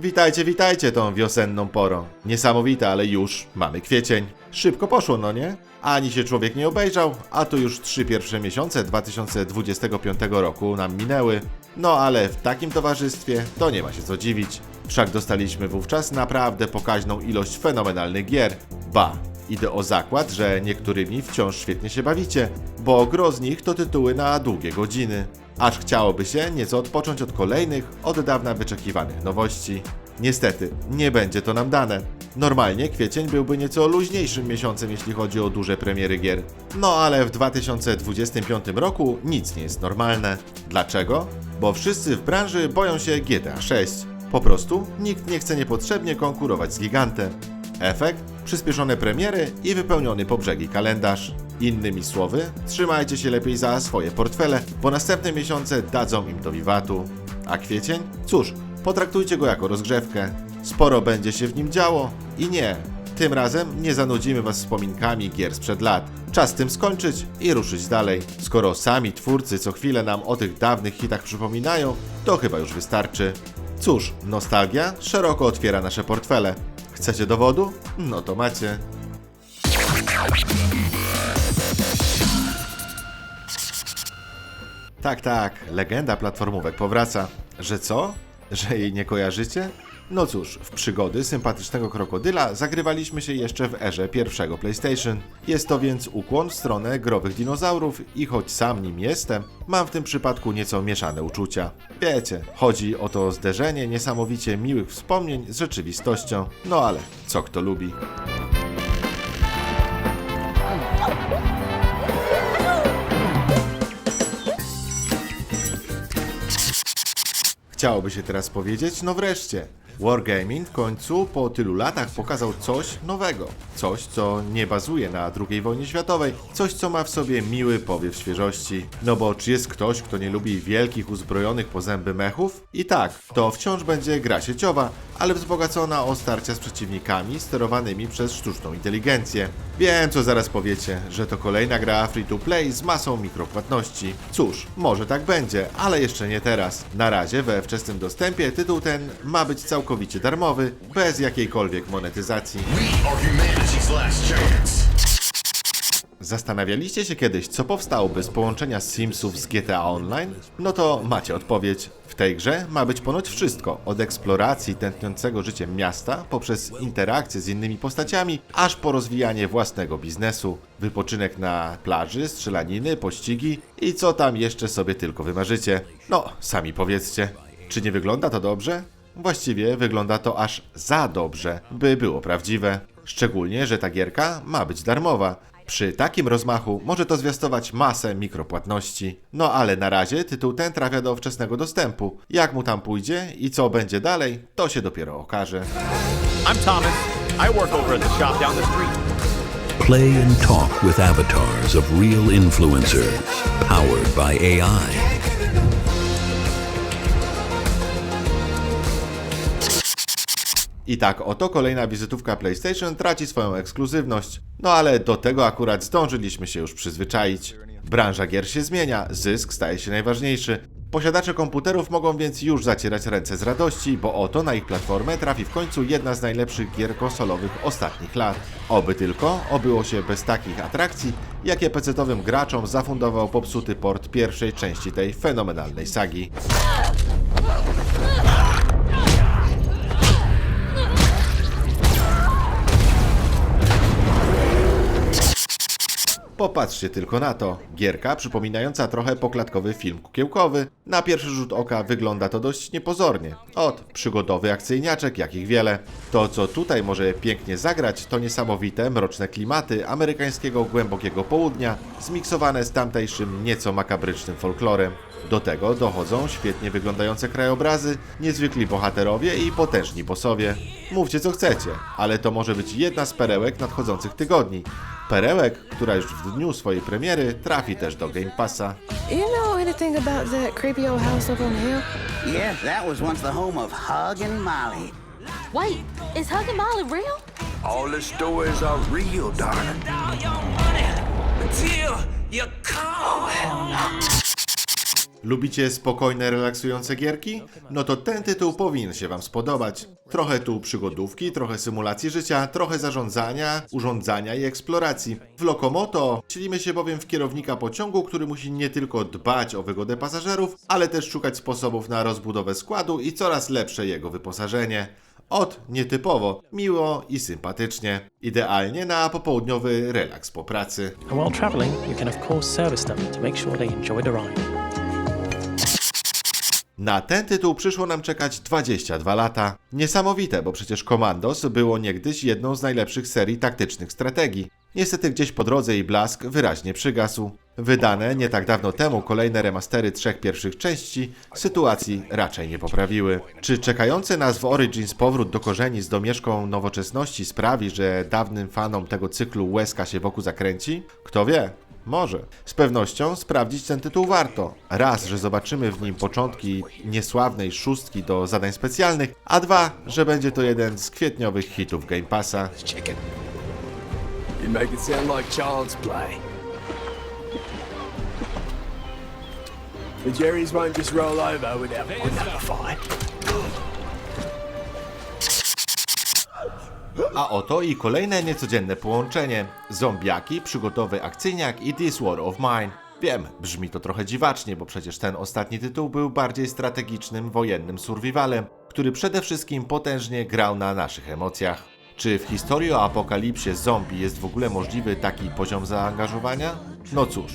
Witajcie, witajcie tą wiosenną porą. Niesamowite, ale już mamy kwiecień. Szybko poszło, no nie? Ani się człowiek nie obejrzał, a tu już trzy pierwsze miesiące 2025 roku nam minęły. No ale w takim towarzystwie to nie ma się co dziwić. Wszak dostaliśmy wówczas naprawdę pokaźną ilość fenomenalnych gier. Ba, idę o zakład, że niektórymi wciąż świetnie się bawicie, bo gro z nich to tytuły na długie godziny. Aż chciałoby się nieco odpocząć od kolejnych, od dawna wyczekiwanych nowości. Niestety, nie będzie to nam dane. Normalnie kwiecień byłby nieco luźniejszym miesiącem, jeśli chodzi o duże premiery gier. No ale w 2025 roku nic nie jest normalne. Dlaczego? Bo wszyscy w branży boją się GTA 6. Po prostu nikt nie chce niepotrzebnie konkurować z gigantem. Efekt? Przyspieszone premiery i wypełniony po brzegi kalendarz. Innymi słowy, trzymajcie się lepiej za swoje portfele, bo następne miesiące dadzą im do wiwatu. A kwiecień? Cóż, potraktujcie go jako rozgrzewkę. Sporo będzie się w nim działo i nie, tym razem nie zanudzimy was wspominkami gier sprzed lat. Czas tym skończyć i ruszyć dalej. Skoro sami twórcy co chwilę nam o tych dawnych hitach przypominają, to chyba już wystarczy. Cóż, nostalgia szeroko otwiera nasze portfele. Chcecie dowodu? No to macie. Tak, tak, legenda platformówek powraca. Że co? Że jej nie kojarzycie? No cóż, w przygody sympatycznego krokodyla zagrywaliśmy się jeszcze w erze pierwszego PlayStation. Jest to więc ukłon w stronę growych dinozaurów i choć sam nim jestem, mam w tym przypadku nieco mieszane uczucia. Wiecie, chodzi o to zderzenie niesamowicie miłych wspomnień z rzeczywistością. No ale co kto lubi. Chciałoby się teraz powiedzieć, no wreszcie. Wargaming w końcu po tylu latach pokazał coś nowego. Coś, co nie bazuje na II wojnie światowej. Coś, co ma w sobie miły powiew świeżości. No bo czy jest ktoś, kto nie lubi wielkich, uzbrojonych po zęby mechów? I tak, to wciąż będzie gra sieciowa, ale wzbogacona o starcia z przeciwnikami sterowanymi przez sztuczną inteligencję. Wiem, co zaraz powiecie, że to kolejna gra free to play z masą mikropłatności. Cóż, może tak będzie, ale jeszcze nie teraz. Na razie we wczesnym dostępie tytuł ten ma być całkowicie darmowy, bez jakiejkolwiek monetyzacji. We are humanity's last chance. Zastanawialiście się kiedyś, co powstałoby z połączenia Simsów z GTA Online? No to macie odpowiedź. W tej grze ma być ponoć wszystko, od eksploracji tętniącego życiem miasta, poprzez interakcje z innymi postaciami, aż po rozwijanie własnego biznesu, wypoczynek na plaży, strzelaniny, pościgi i co tam jeszcze sobie tylko wymarzycie. No, sami powiedzcie, czy nie wygląda to dobrze? Właściwie wygląda to aż za dobrze, by było prawdziwe. Szczególnie, że ta gierka ma być darmowa. Przy takim rozmachu może to zwiastować masę mikropłatności. No ale na razie tytuł ten trafia do wczesnego dostępu. Jak mu tam pójdzie i co będzie dalej, to się dopiero okaże. I'm Thomas. I work over at the shop down the street. Play and talk with avatars of real influencers, powered by AI. I tak oto kolejna wizytówka PlayStation traci swoją ekskluzywność. No ale do tego akurat zdążyliśmy się już przyzwyczaić. Branża gier się zmienia, zysk staje się najważniejszy. Posiadacze komputerów mogą więc już zacierać ręce z radości, bo oto na ich platformę trafi w końcu jedna z najlepszych gier konsolowych ostatnich lat. Oby tylko obyło się bez takich atrakcji, jakie pecetowym graczom zafundował popsuty port pierwszej części tej fenomenalnej sagi. Popatrzcie tylko na to. Gierka przypominająca trochę poklatkowy film kukiełkowy. Na pierwszy rzut oka wygląda to dość niepozornie. Od przygodowy akcyjniaczek, jakich wiele. To, co tutaj może pięknie zagrać, to niesamowite, mroczne klimaty amerykańskiego głębokiego południa, zmiksowane z tamtejszym nieco makabrycznym folklorem. Do tego dochodzą świetnie wyglądające krajobrazy, niezwykli bohaterowie i potężni bossowie. Mówcie co chcecie, ale to może być jedna z perełek nadchodzących tygodni. Perełek, która już w dniu swojej premiery trafi też do Game Passa. You know anything about that creepy old house up on the hill? Yeah, that was once the home of Hug and Molly. Wait, is Hug and Molly real? All the stories are real, darling. until you call. Lubicie spokojne, relaksujące gierki? No to ten tytuł powinien się Wam spodobać. Trochę tu przygodówki, trochę symulacji życia, trochę zarządzania, urządzania i eksploracji. W Lokomoto wcielimy się bowiem w kierownika pociągu, który musi nie tylko dbać o wygodę pasażerów, ale też szukać sposobów na rozbudowę składu i coraz lepsze jego wyposażenie. Od nietypowo, miło i sympatycznie. Idealnie na popołudniowy relaks po pracy. While travelling, you can of course service them to make sure they enjoy the ride. Na ten tytuł przyszło nam czekać 22 lata. Niesamowite, bo przecież Commandos było niegdyś jedną z najlepszych serii taktycznych strategii. Niestety gdzieś po drodze jej blask wyraźnie przygasł. Wydane nie tak dawno temu kolejne remastery trzech pierwszych części sytuacji raczej nie poprawiły. Czy czekający nas w Origins powrót do korzeni z domieszką nowoczesności sprawi, że dawnym fanom tego cyklu łezka się wokół zakręci? Kto wie? Może. Z pewnością sprawdzić ten tytuł warto. Raz, że zobaczymy w nim początki niesławnej szóstki do zadań specjalnych, a dwa, że będzie to jeden z kwietniowych hitów Game Passa. The Jerry's won't just roll over without a fight. A oto i kolejne niecodzienne połączenie. Zombiaki, przygotowy akcyjniak i This War of Mine. Wiem, brzmi to trochę dziwacznie, bo przecież ten ostatni tytuł był bardziej strategicznym, wojennym survivalem, który przede wszystkim potężnie grał na naszych emocjach. Czy w historii o apokalipsie zombie jest w ogóle możliwy taki poziom zaangażowania? No cóż,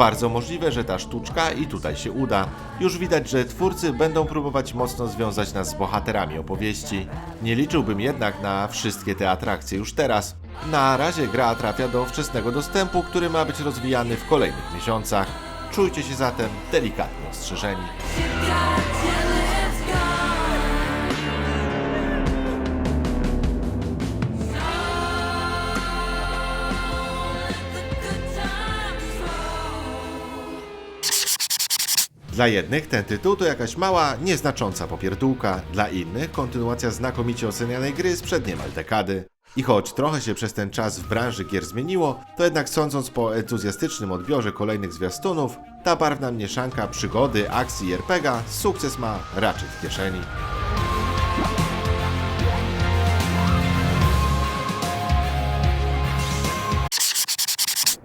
bardzo możliwe, że ta sztuczka i tutaj się uda. Już widać, że twórcy będą próbować mocno związać nas z bohaterami opowieści. Nie liczyłbym jednak na wszystkie te atrakcje już teraz. Na razie gra trafia do wczesnego dostępu, który ma być rozwijany w kolejnych miesiącach. Czujcie się zatem delikatnie ostrzeżeni. Dla jednych ten tytuł to jakaś mała, nieznacząca popierdółka, dla innych kontynuacja znakomicie ocenianej gry sprzed niemal dekady. I choć trochę się przez ten czas w branży gier zmieniło, to jednak sądząc po entuzjastycznym odbiorze kolejnych zwiastunów, ta barwna mieszanka przygody, akcji i RPGa sukces ma raczej w kieszeni.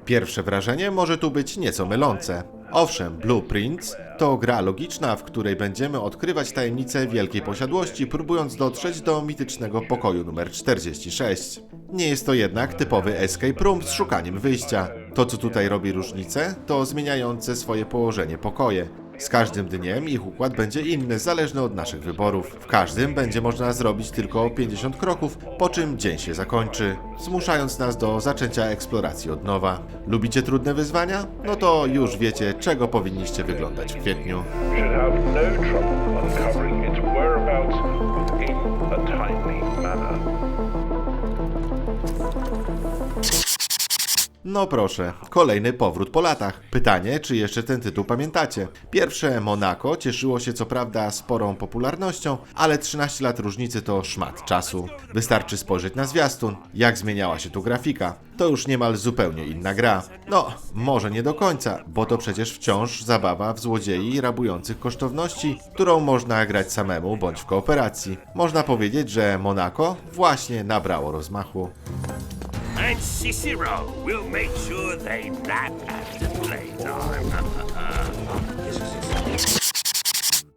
Pierwsze wrażenie może tu być nieco mylące. Owszem, Blueprints to gra logiczna, w której będziemy odkrywać tajemnice wielkiej posiadłości, próbując dotrzeć do mitycznego pokoju numer 46. Nie jest to jednak typowy escape room z szukaniem wyjścia. To, co tutaj robi różnicę, to zmieniające swoje położenie pokoje. Z każdym dniem ich układ będzie inny, zależny od naszych wyborów. W każdym będzie można zrobić tylko 50 kroków, po czym dzień się zakończy, zmuszając nas do zaczęcia eksploracji od nowa. Lubicie trudne wyzwania? No to już wiecie, czego powinniście wyglądać w kwietniu. No proszę, kolejny powrót po latach. Pytanie, czy jeszcze ten tytuł pamiętacie? Pierwsze Monaco cieszyło się co prawda sporą popularnością, ale 13 lat różnicy to szmat czasu. Wystarczy spojrzeć na zwiastun, jak zmieniała się tu grafika. To już niemal zupełnie inna gra. No, może nie do końca, bo to przecież wciąż zabawa w złodziei rabujących kosztowności, którą można grać samemu bądź w kooperacji. Można powiedzieć, że Monaco właśnie nabrało rozmachu. And Cicero will make sure they nap after playtime.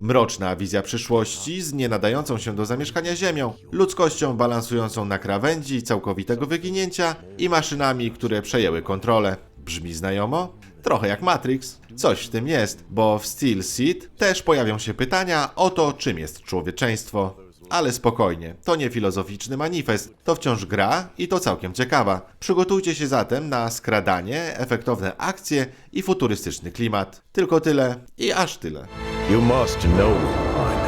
Mroczna wizja przyszłości z nienadającą się do zamieszkania Ziemią, ludzkością balansującą na krawędzi całkowitego wyginięcia i maszynami, które przejęły kontrolę. Brzmi znajomo? Trochę jak Matrix. Coś w tym jest, bo w Steel Seed też pojawią się pytania o to, czym jest człowieczeństwo. Ale spokojnie, to nie filozoficzny manifest, to wciąż gra i to całkiem ciekawa. Przygotujcie się zatem na skradanie, efektowne akcje i futurystyczny klimat. Tylko tyle i aż tyle. You must know.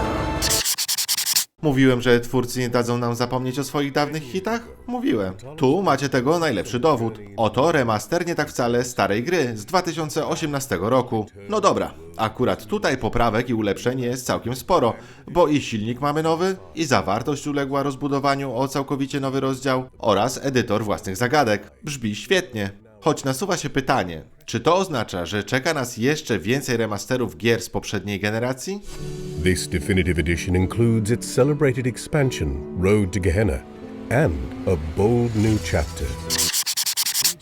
Mówiłem, że twórcy nie dadzą nam zapomnieć o swoich dawnych hitach? Mówiłem. Tu macie tego najlepszy dowód. Oto remaster nie tak wcale starej gry z 2018 roku. No dobra, akurat tutaj poprawek i ulepszeń jest całkiem sporo, bo i silnik mamy nowy, i zawartość uległa rozbudowaniu o całkowicie nowy rozdział oraz edytor własnych zagadek. Brzmi świetnie. Choć nasuwa się pytanie, Czy to oznacza, że czeka nas jeszcze więcej remasterów gier z poprzedniej generacji? This definitive edition includes its celebrated expansion, Road to Gehenna, and a bold new chapter.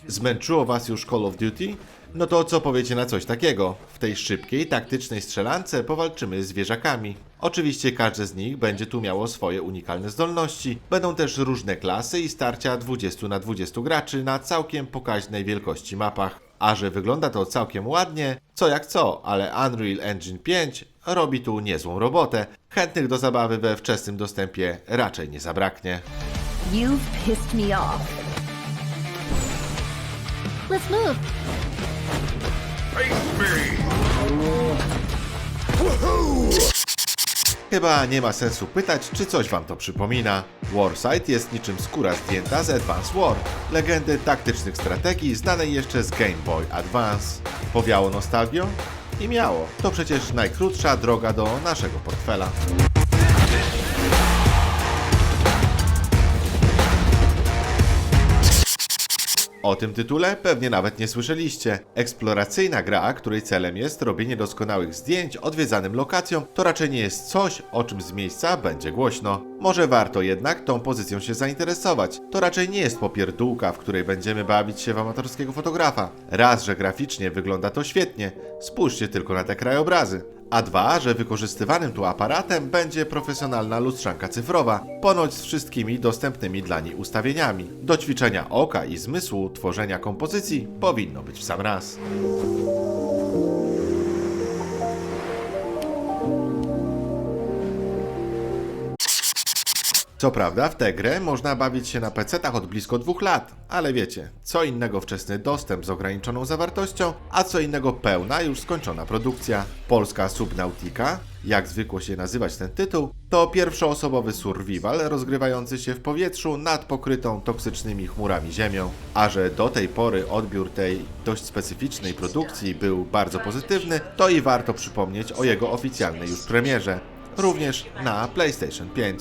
Zmęczyło was już Call of Duty? No to co powiecie na coś takiego? W tej szybkiej, taktycznej strzelance powalczymy z zwierzakami. Oczywiście każde z nich będzie tu miało swoje unikalne zdolności. Będą też różne klasy i starcia 20 na 20 graczy na całkiem pokaźnej wielkości mapach. A że wygląda to całkiem ładnie, co jak co, ale Unreal Engine 5 robi tu niezłą robotę. Chętnych do zabawy we wczesnym dostępie raczej nie zabraknie. You've pissed me off. Let's move. Chyba nie ma sensu pytać, czy coś wam to przypomina. Warsight jest niczym skóra zdjęta z Advance War, legendy taktycznych strategii znanej jeszcze z Game Boy Advance. Powiało nostalgią? I miało. To przecież najkrótsza droga do naszego portfela. O tym tytule pewnie nawet nie słyszeliście. Eksploracyjna gra, której celem jest robienie doskonałych zdjęć odwiedzanym lokacjom, to raczej nie jest coś, o czym z miejsca będzie głośno. Może warto jednak tą pozycją się zainteresować. To raczej nie jest popierdółka, w której będziemy bawić się w amatorskiego fotografa. Raz, że graficznie wygląda to świetnie, spójrzcie tylko na te krajobrazy. A dwa, że wykorzystywanym tu aparatem będzie profesjonalna lustrzanka cyfrowa, ponoć z wszystkimi dostępnymi dla niej ustawieniami. Do ćwiczenia oka i zmysłu tworzenia kompozycji powinno być w sam raz. Co prawda, w tę grę można bawić się na PC-tach od blisko dwóch lat, ale wiecie, co innego wczesny dostęp z ograniczoną zawartością, a co innego pełna, już skończona produkcja. Polska Subnautica, jak zwykło się nazywać ten tytuł, to pierwszoosobowy survival rozgrywający się w powietrzu nad pokrytą toksycznymi chmurami ziemią. A że do tej pory odbiór tej dość specyficznej produkcji był bardzo pozytywny, to i warto przypomnieć o jego oficjalnej już premierze, również na PlayStation 5.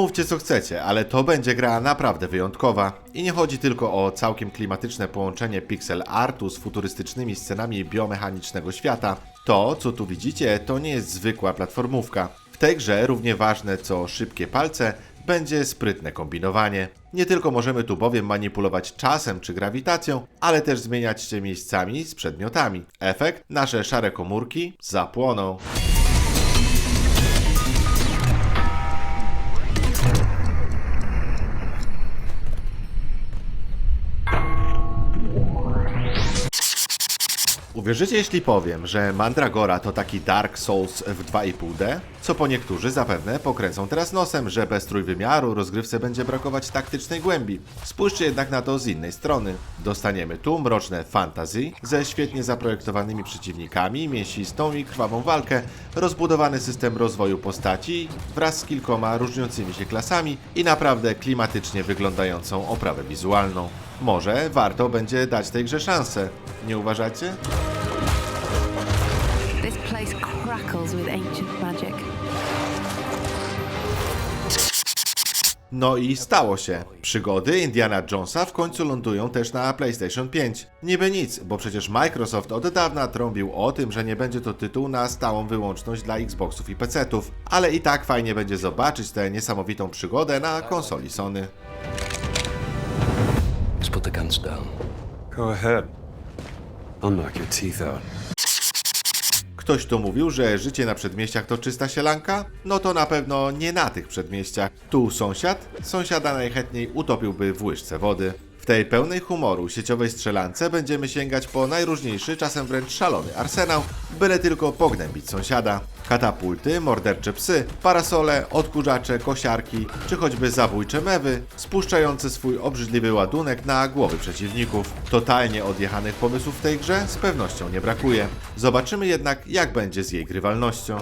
Mówcie co chcecie, ale to będzie gra naprawdę wyjątkowa. I nie chodzi tylko o całkiem klimatyczne połączenie pixel artu z futurystycznymi scenami biomechanicznego świata. To, co tu widzicie, to nie jest zwykła platformówka. W tej grze równie ważne co szybkie palce będzie sprytne kombinowanie. Nie tylko możemy tu bowiem manipulować czasem czy grawitacją, ale też zmieniać się miejscami z przedmiotami. Efekt? Nasze szare komórki zapłoną. Uwierzycie, jeśli powiem, że Mandragora to taki Dark Souls w 2,5D? Co po niektórzy zapewne pokręcą teraz nosem, że bez trójwymiaru rozgrywce będzie brakować taktycznej głębi. Spójrzcie jednak na to z innej strony. Dostaniemy tu mroczne fantasy ze świetnie zaprojektowanymi przeciwnikami, mięsistą i krwawą walkę, rozbudowany system rozwoju postaci wraz z kilkoma różniącymi się klasami i naprawdę klimatycznie wyglądającą oprawę wizualną. Może warto będzie dać tej grze szansę. Nie uważacie? This place crackles with ancient No i stało się. Przygody Indiana Jonesa w końcu lądują też na PlayStation 5. Niby nic, bo przecież Microsoft od dawna trąbił o tym, że nie będzie to tytuł na stałą wyłączność dla Xboxów i PC-ów, ale i tak fajnie będzie zobaczyć tę niesamowitą przygodę na konsoli Sony. Just put the guns down. Go ahead. I'll knock your teeth out. Ktoś tu mówił, że życie na przedmieściach to czysta sielanka? No to na pewno nie na tych przedmieściach. Tu sąsiad? Sąsiada najchętniej utopiłby w łyżce wody. Tej pełnej humoru sieciowej strzelance będziemy sięgać po najróżniejszy, czasem wręcz szalony arsenał, byle tylko pognębić sąsiada. Katapulty, mordercze psy, parasole, odkurzacze, kosiarki, czy choćby zabójcze mewy, spuszczające swój obrzydliwy ładunek na głowy przeciwników. Totalnie odjechanych pomysłów w tej grze z pewnością nie brakuje. Zobaczymy jednak, jak będzie z jej grywalnością.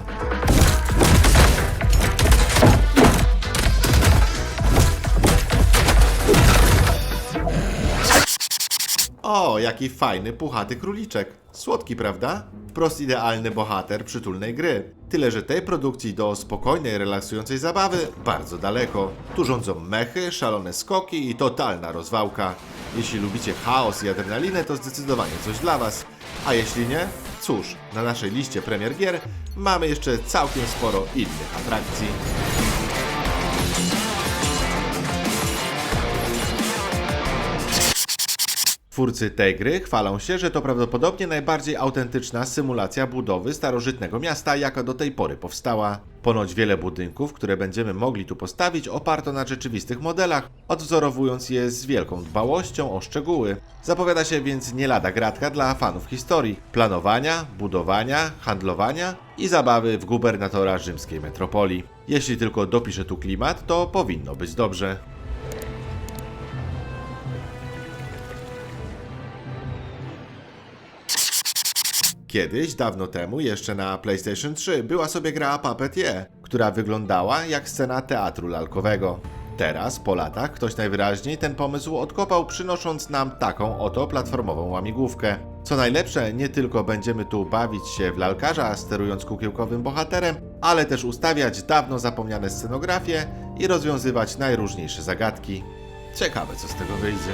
O, jaki fajny, puchaty króliczek. Słodki, prawda? Wprost idealny bohater przytulnej gry. Tyle, że tej produkcji do spokojnej, relaksującej zabawy bardzo daleko. Tu rządzą mechy, szalone skoki i totalna rozwałka. Jeśli lubicie chaos i adrenalinę, to zdecydowanie coś dla Was. A jeśli nie, cóż, na naszej liście premier gier mamy jeszcze całkiem sporo innych atrakcji. Twórcy tej gry chwalą się, że to prawdopodobnie najbardziej autentyczna symulacja budowy starożytnego miasta, jaka do tej pory powstała. Ponoć wiele budynków, które będziemy mogli tu postawić, oparto na rzeczywistych modelach, odwzorowując je z wielką dbałością o szczegóły. Zapowiada się więc nie lada gratka dla fanów historii, planowania, budowania, handlowania i zabawy w gubernatora rzymskiej metropolii. Jeśli tylko dopisze tu klimat, to powinno być dobrze. Kiedyś, dawno temu, jeszcze na PlayStation 3, była sobie gra Puppeteer, która wyglądała jak scena teatru lalkowego. Teraz, po latach, ktoś najwyraźniej ten pomysł odkopał, przynosząc nam taką oto platformową łamigłówkę. Co najlepsze, nie tylko będziemy tu bawić się w lalkarza, sterując kukiełkowym bohaterem, ale też ustawiać dawno zapomniane scenografie i rozwiązywać najróżniejsze zagadki. Ciekawe, co z tego wyjdzie.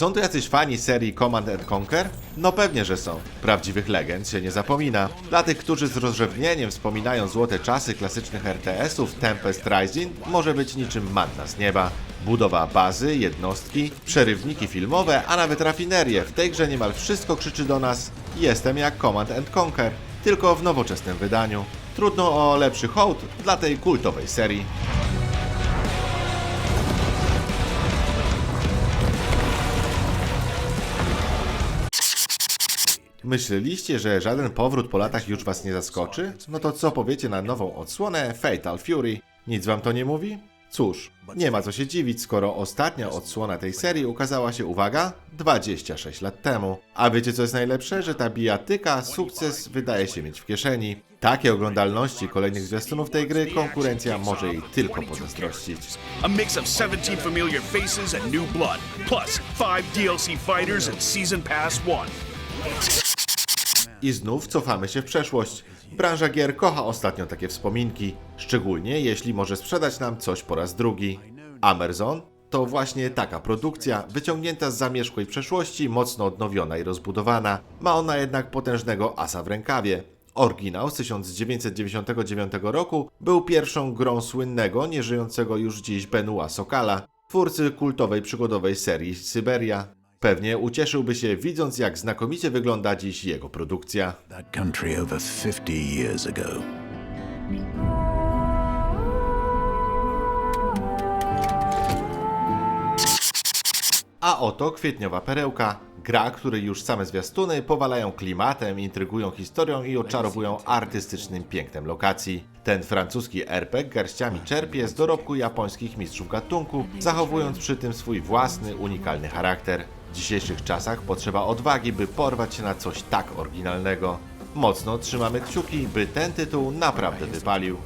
Są tu jacyś fani serii Command and Conquer? No pewnie, że są. Prawdziwych legend się nie zapomina. Dla tych, którzy z rozrzewnieniem wspominają złote czasy klasycznych RTS-ów, Tempest Rising może być niczym manna z nieba. Budowa bazy, jednostki, przerywniki filmowe, a nawet rafinerie. W tej grze niemal wszystko krzyczy do nas Jestem jak Command and Conquer, tylko w nowoczesnym wydaniu. Trudno o lepszy hołd dla tej kultowej serii. Myśleliście, że żaden powrót po latach już was nie zaskoczy? No to co powiecie na nową odsłonę Fatal Fury? Nic wam to nie mówi? Cóż, nie ma co się dziwić, skoro ostatnia odsłona tej serii ukazała się, uwaga, 26 lat temu. A wiecie co jest najlepsze? Że ta bijatyka sukces wydaje się mieć w kieszeni. Takie oglądalności kolejnych zwiastunów tej gry konkurencja może jej tylko pozazdrościć. A mix of 17 familiar faces and new blood, plus 5 DLC fighters and Season Pass 1. I znów cofamy się w przeszłość. Branża gier kocha ostatnio takie wspominki, szczególnie jeśli może sprzedać nam coś po raz drugi. Amazon to właśnie taka produkcja, wyciągnięta z zamierzchłej przeszłości, mocno odnowiona i rozbudowana. Ma ona jednak potężnego asa w rękawie. Oryginał z 1999 roku był pierwszą grą słynnego, nieżyjącego już dziś Benua Sokala, twórcy kultowej przygodowej serii Syberia. Pewnie ucieszyłby się widząc jak znakomicie wygląda dziś jego produkcja. That country over 50 years ago. A oto kwietniowa perełka. Gra, której już same zwiastuny powalają klimatem, intrygują historią i oczarowują artystycznym pięknem lokacji. Ten francuski RPG garściami czerpie z dorobku japońskich mistrzów gatunku, zachowując przy tym swój własny, unikalny charakter. W dzisiejszych czasach potrzeba odwagi, by porwać się na coś tak oryginalnego. Mocno trzymamy kciuki, by ten tytuł naprawdę wypalił.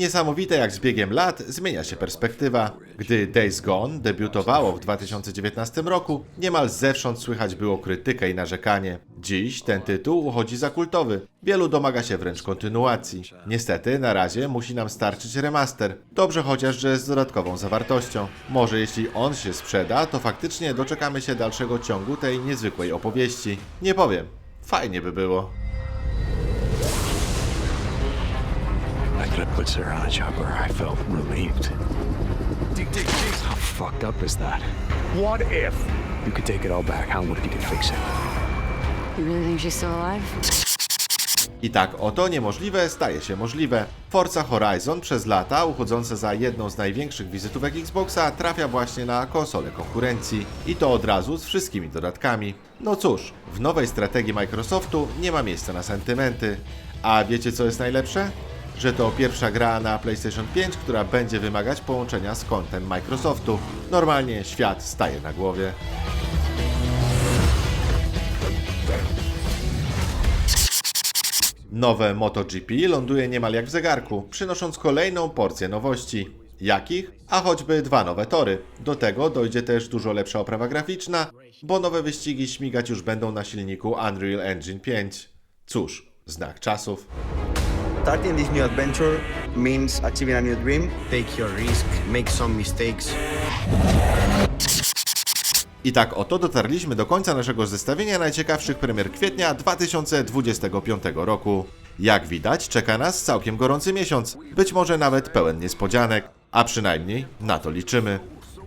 Niesamowite jak z biegiem lat zmienia się perspektywa. Gdy Days Gone debiutowało w 2019 roku, niemal zewsząd słychać było krytykę i narzekanie. Dziś ten tytuł uchodzi za kultowy. Wielu domaga się wręcz kontynuacji. Niestety, na razie musi nam starczyć remaster. Dobrze chociaż, że z dodatkową zawartością. Może jeśli on się sprzeda, to faktycznie doczekamy się dalszego ciągu tej niezwykłej opowieści. Nie powiem. Fajnie by było. Put Sarah on a where I felt relieved. How fucked up is that? What if? You could take it all back. How would you could fix it? You really think she's still alive? I tak oto niemożliwe staje się możliwe. Forza Horizon przez lata, uchodzące za jedną z największych wizytówek Xboxa, trafia właśnie na konsolę konkurencji. I to od razu z wszystkimi dodatkami. No cóż, w nowej strategii Microsoftu nie ma miejsca na sentymenty. A wiecie co jest najlepsze? Że to pierwsza gra na PlayStation 5, która będzie wymagać połączenia z kontem Microsoftu. Normalnie świat staje na głowie. Nowe MotoGP ląduje niemal jak w zegarku, przynosząc kolejną porcję nowości. Jakich? A choćby dwa nowe tory. Do tego dojdzie też dużo lepsza oprawa graficzna, bo nowe wyścigi śmigać już będą na silniku Unreal Engine 5. Cóż, znak czasów. Starting this new adventure means achieving a new dream. Take your risk, make some mistakes. I tak oto dotarliśmy do końca naszego zestawienia najciekawszych premier kwietnia 2025 roku. Jak widać, czeka nas całkiem gorący miesiąc, być może nawet pełen niespodzianek, a przynajmniej na to liczymy.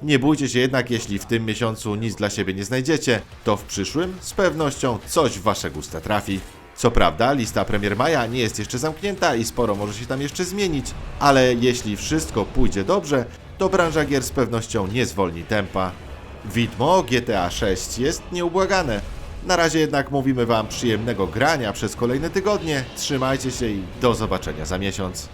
Nie bójcie się jednak, jeśli w tym miesiącu nic dla siebie nie znajdziecie, to w przyszłym z pewnością coś w wasze gusta trafi. Co prawda, lista premier maja nie jest jeszcze zamknięta i sporo może się tam jeszcze zmienić, ale jeśli wszystko pójdzie dobrze, to branża gier z pewnością nie zwolni tempa. Widmo GTA 6 jest nieubłagane. Na razie jednak mówimy Wam przyjemnego grania przez kolejne tygodnie. Trzymajcie się i do zobaczenia za miesiąc.